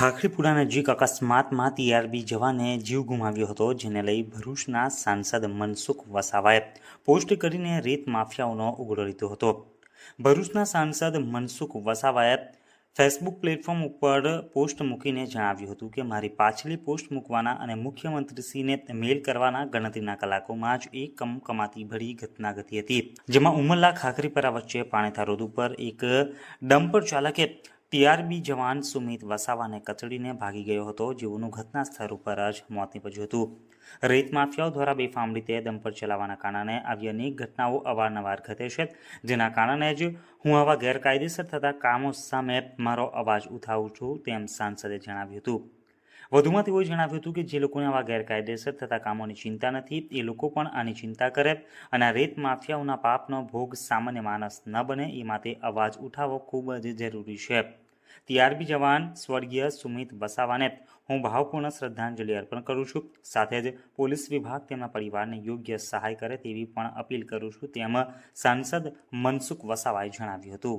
ખાખરીપુરા નજીક અકસ્માતમાં ટીઆરબી જવાને જીવ ગુમાવ્યો હતો, જેને લઈ ભરૂચના સાંસદ મનસુખ વસાવાએ પોસ્ટ કરીને રેત માફિયાઓનો ઉગડો લીધો હતો. ભરૂચના સાંસદ મનસુખ વસાવાએ ફેસબુક પ્લેટફોર્મ ઉપર પોસ્ટ મૂકીને જણાવ્યું હતું કે, મારી પાછલી પોસ્ટ મૂકવાના અને મુખ્યમંત્રીશ્રીને મેલ કરવાના ગણતરીના કલાકોમાં જ એક કમકમાતી ભરી ઘટના ઘટી હતી, જેમાં ઉમરલા ખાખરીપરા વચ્ચે પાણીથા રોડ ઉપર એક ડમ્પર ચાલકે ટીઆરબી જવાન સુમિત વસાવાને કચડીને ભાગી ગયો હતો. જેઓનું ઘટના સ્થળ ઉપર જ મોત નીપજ્યું હતું. રેત માફિયાઓ દ્વારા બેફામ રીતે દંપર ચલાવવાના કારણે આવી અનેક ઘટનાઓ અવારનવાર ઘટે છે. જેના કારણે જ હું આવા ગેરકાયદેસર થતા કામો સામે મારો અવાજ ઉઠાવું છું તેમ સાંસદે જણાવ્યું હતું. વધુમાં તેઓએ જણાવ્યું હતું કે જે લોકોને આવા ગેરકાયદેસર થતા કામોની ચિંતા નથી, એ લોકો પણ આની ચિંતા કરે અને આ રેત માફિયાઓના પાપનો ભોગ સામાન્ય માણસ ન બને, એ માટે અવાજ ઉઠાવવો ખૂબ જ જરૂરી છે. ટીઆરબી જવાન સ્વર્ગીય સુમિત વસાવાને હું ભાવપૂર્ણ શ્રદ્ધાંજલિ અર્પણ કરું છું. સાથે જ પોલીસ વિભાગ તેમના પરિવારને યોગ્ય સહાય કરે તેવી પણ અપીલ કરું છું, તેમ સાંસદ મનસુખ વસાવાએ જણાવ્યું હતું.